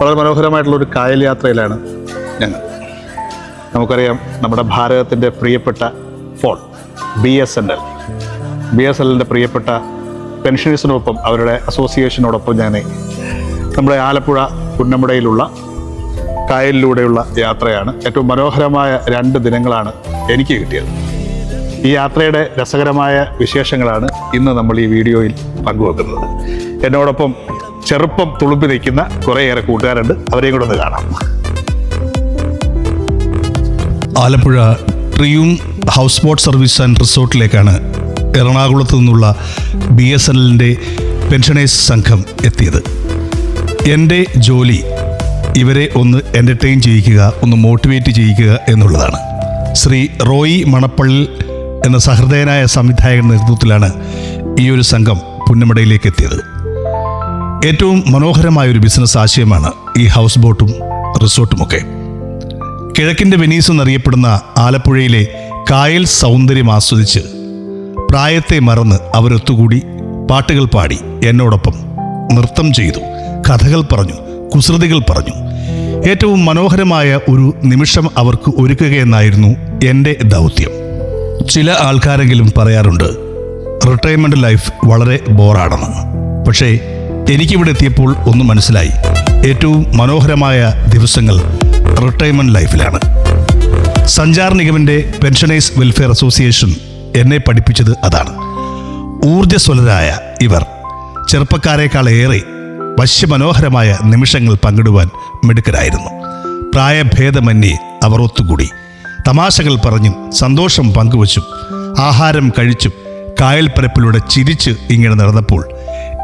വളരെ മനോഹരമായിട്ടുള്ള ഒരു കായൽ യാത്രയിലാണ് ഞങ്ങൾ. നമുക്കറിയാം നമ്മുടെ ഭാരതത്തിന്റെ പ്രിയപ്പെട്ട phone B S N L B S N എല്ലിന്റെ പ്രിയപ്പെട്ട പെൻഷനേഴ്സിനൊപ്പം അവരുടെ അസോസിയേഷനോടൊപ്പം ഞാൻ നമ്മുടെ ആലപ്പുഴ പുന്നമുടയിലുള്ള കായലിലൂടെയുള്ള യാത്രയാണ്. ഏറ്റവും മനോഹരമായ രണ്ട് ദിനങ്ങളാണ് എനിക്ക് കിട്ടിയത്. ഈ യാത്രയുടെ രസകരമായ വിശേഷങ്ങളാണ് ഇന്ന് നമ്മൾ ഈ വീഡിയോയിൽ പങ്കുവെക്കുന്നത്. എന്നോടൊപ്പം ചെറുപ്പം തുളുമ്പി നിൽക്കുന്ന കുറേയേറെ കൂട്ടുകാരുണ്ട്. അവരെയും കൂടെ ഒന്ന് കാണാം. ആലപ്പുഴ ട്രിയൂം ഹൗസ് ബോട്ട് സർവീസ് ആൻഡ് റിസോർട്ടിലേക്കാണ് എറണാകുളത്ത് നിന്നുള്ള ബി എസ് എൻ എല്ലിന്റെ പെൻഷനേഴ്സ് സംഘം എത്തിയത്. എന്റെ ജോലി ഇവരെ ഒന്ന് എന്റർടൈൻ ചെയ്യിക്കുക ഒന്ന് മോട്ടിവേറ്റ് ചെയ്യിക്കുക എന്നുള്ളതാണ്. ശ്രീ റോയി മണപ്പള്ളി എന്ന സഹൃദയനായ സംവിധായകന്റെ നേതൃത്വത്തിലാണ് ഈ ഒരു സംഘം പുന്നമടയിലേക്ക് എത്തിയത്. ഏറ്റവും മനോഹരമായ ഒരു ബിസിനസ് ആശയമാണ് ഈ ഹൗസ് ബോട്ടും റിസോർട്ടുമൊക്കെ. കിഴക്കിന്റെ വെനീസ് എന്നറിയപ്പെടുന്ന ആലപ്പുഴയിലെ കായൽ സൗന്ദര്യം ആസ്വദിച്ച് പ്രായത്തെ മറന്ന് അവരൊത്തുകൂടി പാട്ടുകൾ പാടി എന്നോടൊപ്പം നൃത്തം ചെയ്തു കഥകൾ പറഞ്ഞു കുസൃതികൾ പറഞ്ഞു. ഏറ്റവും മനോഹരമായ ഒരു നിമിഷം അവർക്ക് ഒരുക്കുകയെന്നായിരുന്നു എന്റെ ദൗത്യം. ചില ആൾക്കാരെങ്കിലും പറയാറുണ്ട് റിട്ടയർമെന്റ് ലൈഫ് വളരെ ബോറാണെന്ന് പക്ഷേ എനിക്കിവിടെ എത്തിയപ്പോൾ ഒന്ന് മനസ്സിലായി. ഏറ്റവും മനോഹരമായ ദിവസങ്ങൾ റിട്ടയർമെന്റ് ലൈഫിലാണ്. സഞ്ചാർ നിഗമിന്റെ പെൻഷനേഴ്സ് വെൽഫെയർ അസോസിയേഷൻ എന്നെ പഠിപ്പിച്ചത് അതാണ്. ഊർജസ്വലരായ ഇവർ ചെറുപ്പക്കാരെക്കാളേറെ വശ്യമനോഹരമായ നിമിഷങ്ങൾ പങ്കിടുവാൻ മിടുക്കരായിരുന്നു. പ്രായഭേദമന്യേ അവർ ഒത്തുകൂടി. തമാശകൾ പറഞ്ഞും സന്തോഷം പങ്കുവച്ചും ആഹാരം കഴിച്ചും കായൽപ്പരപ്പിലൂടെ ചിരിച്ച് ഇങ്ങനെ നടന്നപ്പോൾ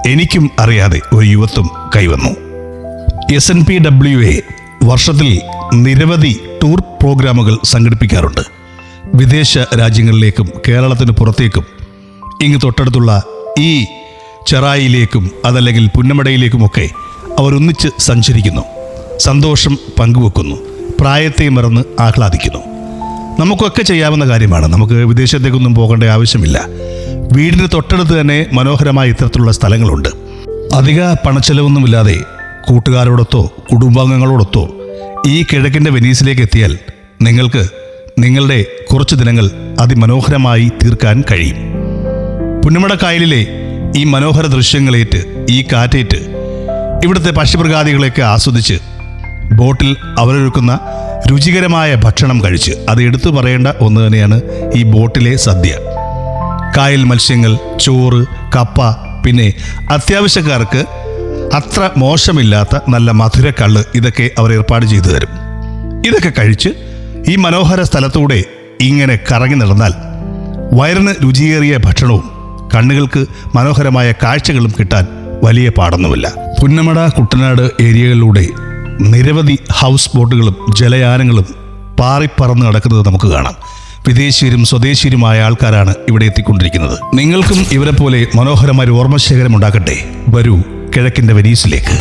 എനിക്കും അറിയാതെ ഒരു യുവത്വം കൈവന്നു. S N P W A വർഷത്തിൽ നിരവധി ടൂർ പ്രോഗ്രാമുകൾ സംഘടിപ്പിക്കാറുണ്ട്. വിദേശ രാജ്യങ്ങളിലേക്കും കേരളത്തിന് പുറത്തേക്കും ഇങ്ങ് തൊട്ടടുത്തുള്ള ഈ ചെറായിലേക്കും അതല്ലെങ്കിൽ പുന്നമടയിലേക്കുമൊക്കെ അവരൊന്നിച്ച് സഞ്ചരിക്കുന്നു. സന്തോഷം പങ്കുവെക്കുന്നു. പ്രായത്തെ മറന്ന് ആഹ്ലാദിക്കുന്നു. നമുക്കൊക്കെ ചെയ്യാവുന്ന കാര്യമാണ്. നമുക്ക് വിദേശത്തേക്കൊന്നും പോകേണ്ട ആവശ്യമില്ല. വീടിന് തൊട്ടടുത്ത് തന്നെ മനോഹരമായ ഇത്തരത്തിലുള്ള സ്ഥലങ്ങളുണ്ട്. അധിക പണച്ചെലവൊന്നുമില്ലാതെ കൂട്ടുകാരോടൊത്തോ കുടുംബാംഗങ്ങളോടൊത്തോ ഈ കിഴക്കിന്റെ വെനീസിലേക്ക് എത്തിയാൽ നിങ്ങൾക്ക് നിങ്ങളുടെ കുറച്ച് ദിനങ്ങൾ അതിമനോഹരമായി തീർക്കാൻ കഴിയും. പുന്നമട കായലിലെ ഈ മനോഹര ദൃശ്യങ്ങളേറ്റ് ഈ കാറ്റേറ്റ് ഇവിടുത്തെ പക്ഷിമൃഗാദികളെയൊക്കെ ആസ്വദിച്ച് ബോട്ടിൽ അവരൊരുക്കുന്ന രുചികരമായ ഭക്ഷണം കഴിച്ച് അത് എടുത്തു പറയേണ്ട ഒന്ന് തന്നെയാണ് ഈ ബോട്ടിലെ സദ്യ. കായൽ മത്സ്യങ്ങൾ ചോറ് കപ്പ പിന്നെ അത്യാവശ്യക്കാർക്ക് അത്ര മോശമില്ലാത്ത നല്ല മധുരക്കള്ള് ഇതൊക്കെ അവർ ഏർപ്പാട് ചെയ്തു തരും. ഇതൊക്കെ കഴിച്ച് ഈ മനോഹര സ്ഥലത്തൂടെ ഇങ്ങനെ കറങ്ങി നടന്നാൽ വയറിന് രുചിയേറിയ ഭക്ഷണവും കണ്ണുകൾക്ക് മനോഹരമായ കാഴ്ചകളും കിട്ടാൻ വലിയ പാടൊന്നുമില്ല. പുന്നമട കുട്ടനാട് ഏരിയകളിലൂടെ നിരവധി ഹൗസ് ബോട്ടുകളും ജലയാനങ്ങളും പാറിപ്പറന്ന് നടക്കുന്നത് നമുക്ക് കാണാം. വിദേശീയരും സ്വദേശീയരുമായ ആൾക്കാരാണ് ഇവിടെ എത്തിക്കൊണ്ടിരിക്കുന്നത്. നിങ്ങൾക്കും ഇവരെ പോലെ മനോഹരമായ ഓർമ്മശേഖരം ഉണ്ടാക്കട്ടെ വരൂ കിഴക്കിന്റെ വെനീസിലേക്ക്.